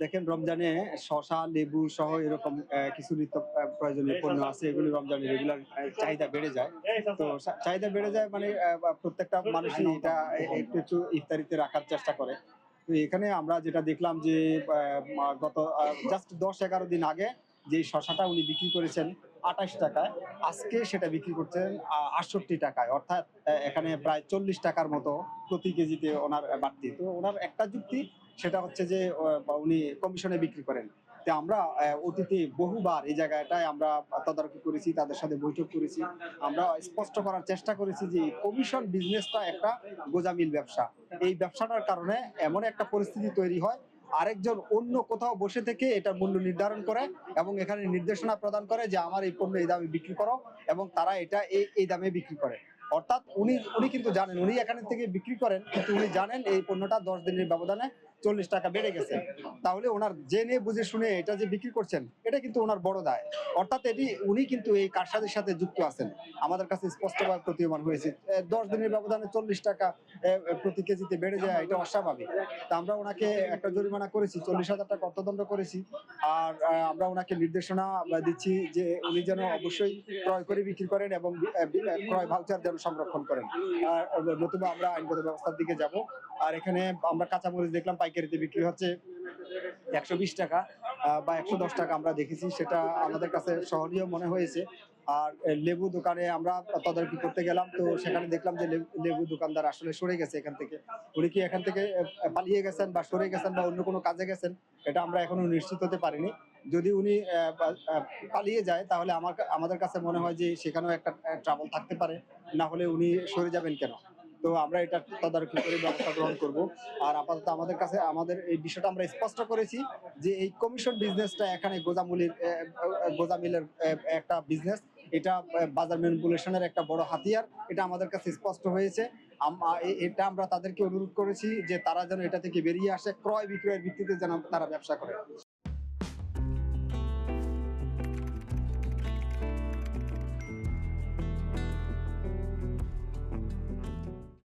দেখেন রমজানে শশা লেবু সহ এরকম কিছু নিত্য প্রয়োজনীয় পণ্য আছে এগুলি রমজানে রেগুলার চাহিদা বেড়ে যায়। তো চাহিদা বেড়ে যায় মানে প্রত্যেকটা মানুষই এটা একটু একটু ইফতারিতে রাখার চেষ্টা করে। তো এখানে আমরা যেটা দেখলাম যে গত জাস্ট দশ এগারো দিন আগে যে শশাটা উনি বিক্রি করেছেন আঠাশ টাকায়। আজকে সেটা বিক্রি করছেন আটষট্টি টাকায়। অর্থাৎ এখানে প্রায় চল্লিশ টাকার মতো প্রতি কেজিতে ওনার বাড়তি। তো ওনার একটা যুক্তি, সেটা হচ্ছে যে উনি কমিশনে বিক্রি করেন। তো আমরা অতীতে বহুবার এই জায়গাটায় আমরা তদারকি করেছি, তাদের সাথে বৈঠক করেছি। আমরা স্পষ্ট করার চেষ্টা করেছি যে কমিশন বিজনেসটা একটা গোজামিল ব্যবসা। এই ব্যবসাটার কারণে এমন একটা পরিস্থিতি তৈরি হয় আরেকজন অন্য কোথাও বসে থেকে এটার মূল্য নির্ধারণ করে এবং এখানে নির্দেশনা প্রদান করে যে আমার এই পণ্য এই দামে বিক্রি করো এবং তারা এটা এই এই দামে বিক্রি করে। অর্থাৎ উনি উনি কিন্তু জানেন, উনি এখানে থেকে বিক্রি করেন, কিন্তু উনি জানেন এই পণ্যটা দশ দিনের ব্যবধানে চল্লিশ টাকা বেড়ে গেছে। তাহলে ওনার জেনে বুঝে শুনে এটা যে বিক্রি করছেন, এটা কিন্তু ওনার বড় দায়। অর্থাৎ এটি উনি কিন্তু এই কারসাজির সাথে যুক্ত আছেন। আমাদের কাছে স্পষ্টভাবে প্রতীয়মান হয়েছে দশ দিনের ব্যবধানে চল্লিশ টাকা প্রতি কেজিতে বেড়ে যায়, এটা অস্বাভাবিক। তা আমরা ওনাকে একটা জরিমানা করেছি, চল্লিশ হাজার টাকা অর্থদণ্ড করেছি, আর আমরা ওনাকে নির্দেশনা দিচ্ছি যে উনি যেন অবশ্যই ক্রয় করে বিক্রি করেন এবং ক্রয় ভাউচার যেন সংরক্ষণ করেন। নতুবা আমরা আইনগত ব্যবস্থার দিকে যাব। আর এখানে আমরা কাঁচামরিচ দেখলাম, পাইকারিতে বিক্রি হচ্ছে একশো বিশ টাকা বা একশো দশ টাকা আমরা দেখেছি। সেটা আমাদের কাছে সহনীয় মনে হয়েছে। আর লেবু দোকানে আমরা তদারকি করতে গেলাম, তো সেখানে দেখলাম যে লেবু- দোকানদার আসলে সরে গেছে এখান থেকে। উনি কি এখান থেকে পালিয়ে গেছেন বা সরে গেছেন বা অন্য কোনো কাজে গেছেন, এটা আমরা এখনও নিশ্চিত হতে পারিনি। যদি উনি পালিয়ে যায়, তাহলে আমার আমাদের কাছে মনে হয় যে সেখানেও একটা ট্রাবল থাকতে পারে, না হলে উনি সরে যাবেন কেন? তো আমরা এটা তদারকি করে ব্যবস্থা গ্রহণ করব। আর আপাতত আমাদের কাছে, আমাদের এই বিষয়টা আমরা স্পষ্ট করেছি যে এই কমিশন বিজনেসটা এখানে গোজামুলির গোজামিলের একটা বিজনেস এটা বাজার ম্যানিপুলেশনের একটা বড় হাতিয়ার। এটা আমাদের কাছে স্পষ্ট হয়েছে। এটা আমরা তাদেরকে অনুরোধ করেছি যে তারা যেন এটা থেকে বেরিয়ে আসে ক্রয় বিক্রয়ের ভিত্তিতে যেন তারা ব্যবসা করে।